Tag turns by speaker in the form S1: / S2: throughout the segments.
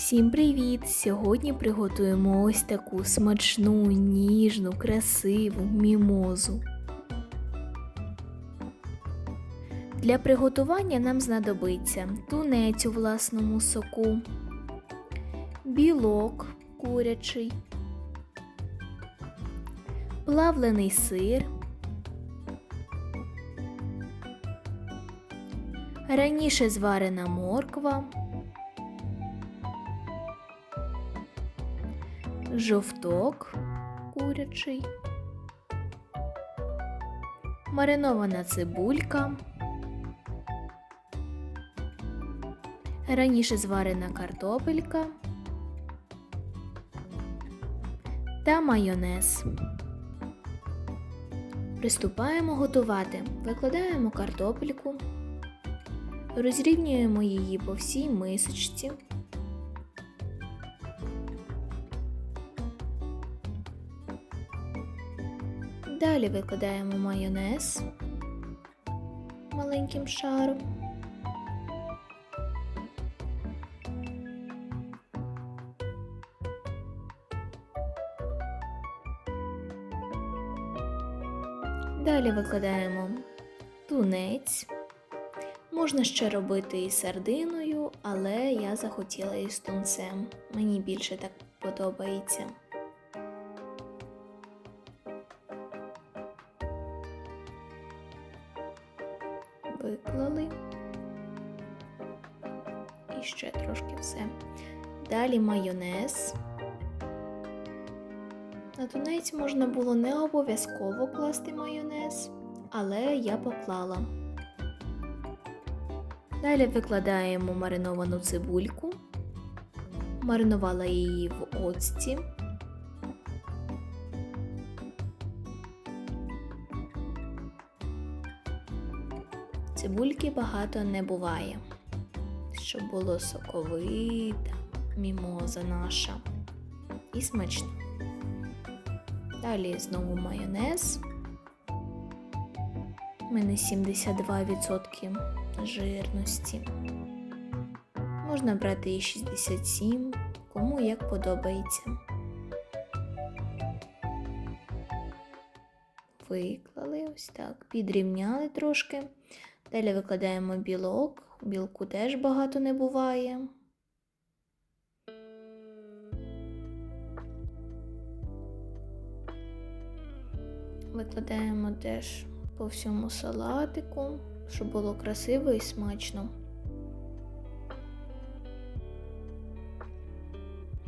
S1: Всім привіт! Сьогодні приготуємо ось таку смачну, ніжну, красиву мімозу. Для приготування нам знадобиться тунець у власному соку, білок курячий, плавлений сир, раніше зварена морква. Жовток курячий, маринована цибулька, раніше зварена картопелька та майонез. Приступаємо готувати. Викладаємо картопельку, розрівнюємо її по всій мисочці. Далі викладаємо майонез маленьким шаром. Далі викладаємо тунець. Можна ще робити і сардиною, але я захотіла із тунцем. Мені більше так подобається. Виклали. І ще трошки все. Далі майонез. На тунець можна було не обов'язково класти майонез, але я поклала. Далі викладаємо мариновану цибульку, маринувала її в оцті. Цибульки багато не буває, щоб було соковита мімоза наша і смачно. Далі знову майонез. У мене 72% жирності. Можна брати і 67, кому як подобається. Виклали ось так, підрівняли трошки. Далі викладаємо білок. Білку теж багато не буває. Викладаємо теж по всьому салатику, щоб було красиво і смачно.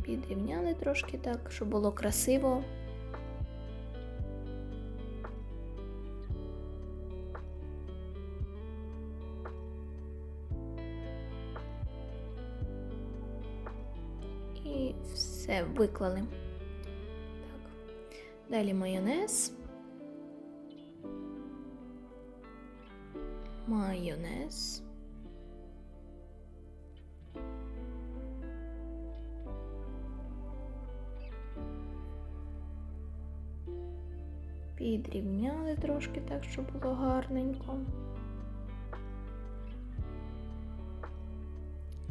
S1: Підрівняли трошки так, щоб було красиво. Все виклали. Так. Далі майонез. Майонез. Підрівняли трошки так, щоб було гарненько.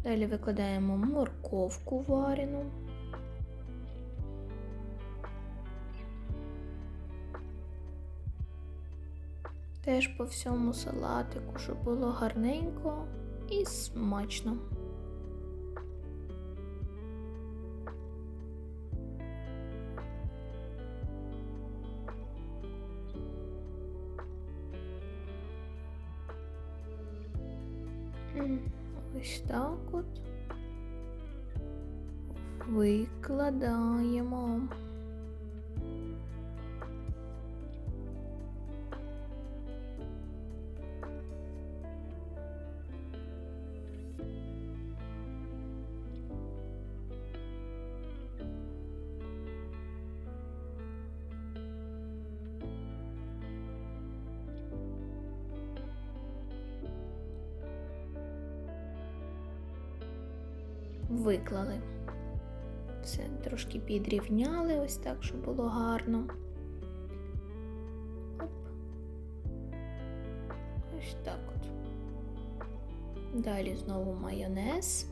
S1: Далі викладаємо морковку варену. Теж по всьому салатику, щоб було гарненько і смачно. Ось так от викладаємо. Виклали. Все, трошки підрівняли ось так, щоб було гарно. Оп. Ось так от. Далі знову майонез.